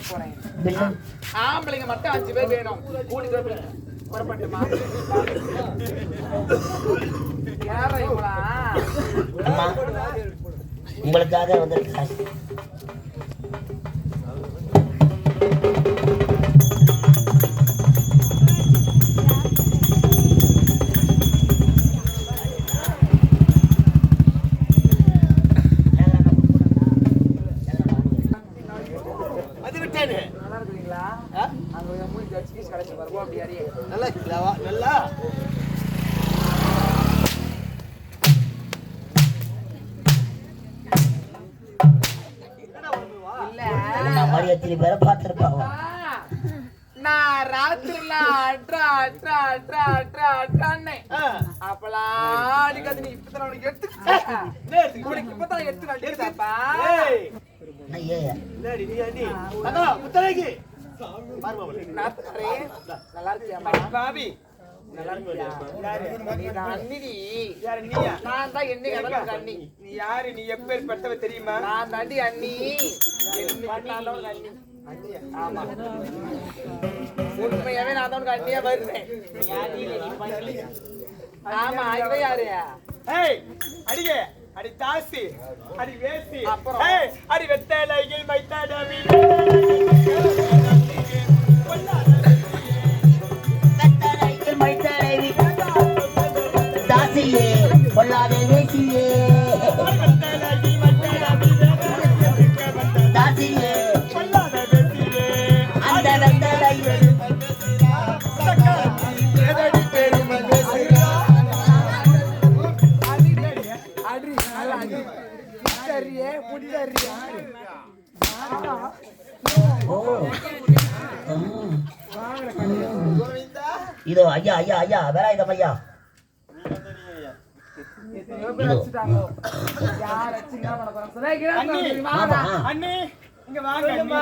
போக போறேன். ஆம்பளைங்க மட்டும் அஞ்சு பேர் வேணும். போய் புறப்பட்டுமா? உங்களுக்காக வந்திருக்கு நல்லா இருக்கீங்களா நல்லா. இல்ல. நான் மாதிரி எத்தனை பேரை பார்த்துருப்பாங்க. ஆ, நான் ராத்திரில அட்ரா அட்ரா அட்ரா அட்ரா அட்ரான்னே. ஆ, அப்பலாம் அடிக்காது நீ இப்பதான் உனக்கு எடுத்து? உனக்கு இப்பதான் எடுத்து நான் என்னடி நீ? அதான். நாத்தனாரே, நல்லா இருக்கியா யாரு? நீதான் அண்ணிடி யாரு நீயா? நான் தான் என்னை அண்ணி நீ யாரு நீ எப்பேற்பட்டவ தெரியுமா நான் தாண்டி அண்ணி நான் தான் அண்ணி அண்ணியா? ஆமா உண்மையாவே நான் தான் உனக்கு அண்ணியா வருவேன் ஆமா இவ யாரு ஏய், அடிங்க. அடி தாசி அடி வேசி அப்புறம்? அடி வெத்தலையில் புடிச்சறியே ஓ. இதோ ஐயா ஐயா ஐயா ஐயா வச்சுங்க உனக்கு ஆமா அண்ணி இங்க வாங்க அண்ணி.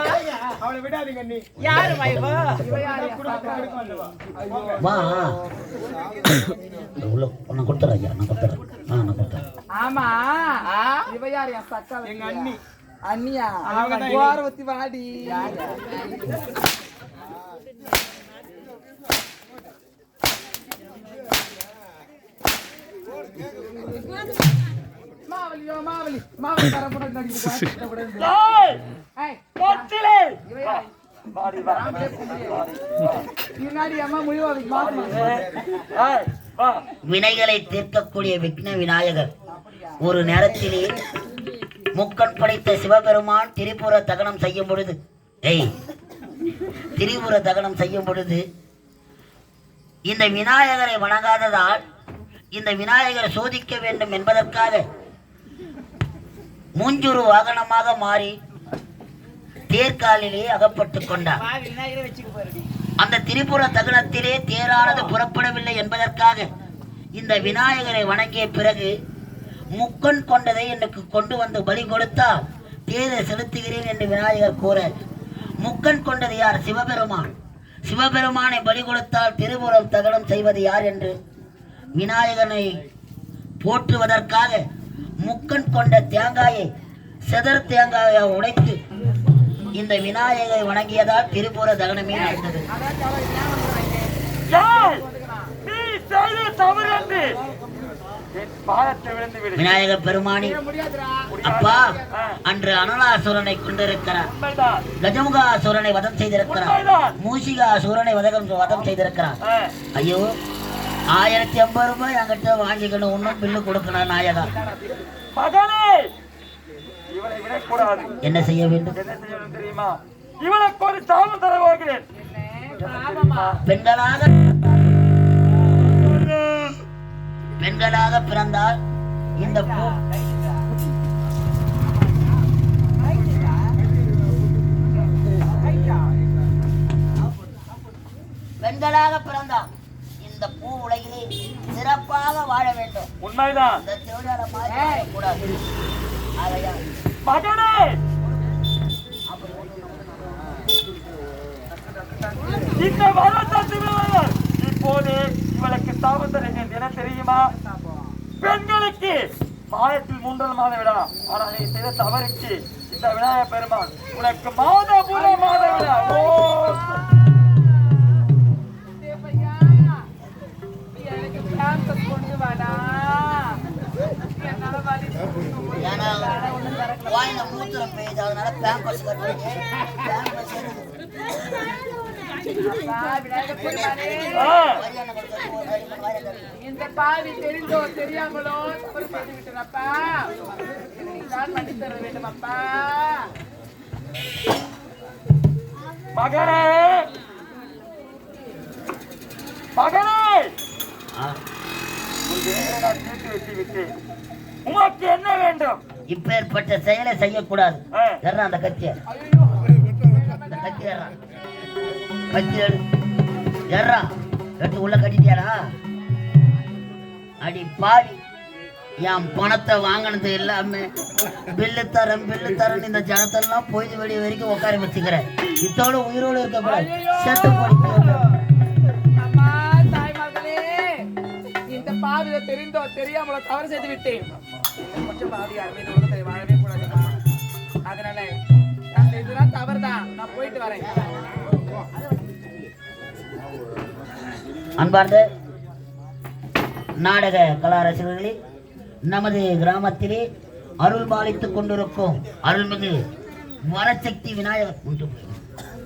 அவளை விடாதீங்க அண்ணி. யாரு இவ இவ யாரு? குடும்பத்தை கெடுக்க வந்தவா. வா. இந்த உள்ள நான் கொடுத்துறேன் ஐயா நான் கொடுத்துறேன். ஆமா. இவ யாரு? என் சக்கா எங்க அண்ணி. அண்ணியா? அவங்க தான் ஓரவத்தி வாடி? மாவலியோ மாவலி. மாவலி தர போட நடிக்கு முன்னாடி அம்மா முடிவாதுக்கு மாத்தணும் வினைகளை தீர்க்கக்கூடிய விக்ன விநாயகர். ஒரு நேரத்திலே முக்கண் படைத்த சிவபெருமான் திரிபுர தகனம் செய்யும் பொழுது ஏய் திரிபுர தகனம் செய்யும் பொழுது இந்த விநாயகரை வணங்காததால் இந்த விநாயகரை சோதிக்க வேண்டும் என்பதற்காக மூஞ்சுரு வாகனமாக மாறி தேர்காலிலே அகப்பட்டுக் கொண்டார் அந்த திரிபுர தகனத்திலே தேரானது புறப்படவில்லை என்பதற்காக இந்த விநாயகரை வணங்கிய பிறகு முக்கன் கொண்டதை எனக்கு கொண்டு வந்து பலி கொடுத்தால் தேரை செலுத்துகிறேன் என்று விநாயகர் கூற முக்கன் கொண்டது யார்? சிவபெருமான். சிவபெருமானை பலி கொடுத்தால் திருபுரம் தகனம் செய்வது யார் என்று விநாயகனை போற்றுவதற்காக முக்கன் கொண்ட தேங்காயை செதர் தேங்காயை உடைத்து இந்த விநாயகரை வணங்கியதால் திருப்புற தகனமே நடந்தது. விநாயக பெருமானி முடியாதுடா. அப்பா அன்று அனலாசுரனை கொண்டிருக்கிறார். கஜமுகாசுரனை வதம் செய்திருக்கிறார். மூசிகாசுரனை வதகம் வதம் செய்திருக்கிறார். ஐயோ ஆயிரத்தி ஐம்பது ரூபாய் என்கிட்ட வாங்கிக்கணும். இன்னும் பில்லு கொடுக்கணும் நாயகா. மகனே இவனை விடக்கூடாது. என்ன செய்ய வேண்டும்? என்ன செய்யணும் தெரியுமா? இவனுக்கு ஒரு சாபம் பெண்களாக பெண்களாக பிறந்தால் இந்த பூ பெண்களாக பிறந்தால் இந்த பூ உலகிலே சிறப்பாக வாழ வேண்டும். உண்மைதான். இந்த திருவிழா மாதிரி மகனே! இந்த வரதட்சணையாளர் போது இவளுக்கு சாபம் தருகிறேன் என தெரியுமா? பெண்களுக்கு! மாயத்தில் மூன்றல் மாதம் விடலாம் ஆனால் நீ செய்த தவறுக்கு இந்த விநாயகர் பெருமாள் உனக்கு மாதபுர மாத விழா. ஏன்னா தேவையா? எனக்கு pampers பேம்பர்ஸ் கட்டுறீங்க பேம்பர்ஸ் வலி ஏன்னா வாயில மூத்திரம் பெய்யுது அதனால பேம்பஸ் கட்டுறீங்க பேம்பஸ் அப்பா, விநாயகர் பெருமானே. ஆ, இந்த பாவி தெரிந்தோ தெரியாமலோ தவறு செய்து விட்டனப்பா வேண்டும் அப்பா மகனே! மகனே! உனக்கு என்ன வேண்டும்? இப்பேற்பட்ட செயலை செய்யக்கூடாது. அந்த கத்திய. ஐயோ. அந்த கத்தி எடுத்து உள்ள கட்டிட்டியாடா. அடி பாவி. என் பணத்தை வாங்கினது எல்லாமே பில்லு தரேன் பில்லு தரேன். இந்த ஜனத்தெல்லாம் பொய்து வெளியே வரைக்கும் உட்கார வச்சுக்கிறேன். இத்தோட உயிரோடு இருக்கக்கூடாது செத்து போடி. பாவியை தெரிந்தோ தெரியாமலோ தவறு செய்து விட்டேன். கொஞ்சம் பாவி வாழவே கூடாதுப்பா அதனால அந்த இதெல்லாம் தவறுதான். நான் போயிட்டு வரேன். அன்பார்ந்த நாடக கலா ரசிகர்களே நமது கிராமத்திலே அருள் பாலித்துக் கொண்டிருக்கும் அருள்மிகு வரசக்தி விநாயகர் உண்டு.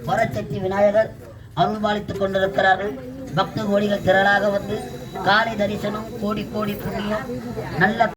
வரசக்தி விநாயகர் அருள் பாலித்துக் கொண்டிருக்கிறார்கள் பக்த கோடிகள் திரளாக வந்து காலை தரிசனம் கோடி கோடி புண்ணியம் நல்ல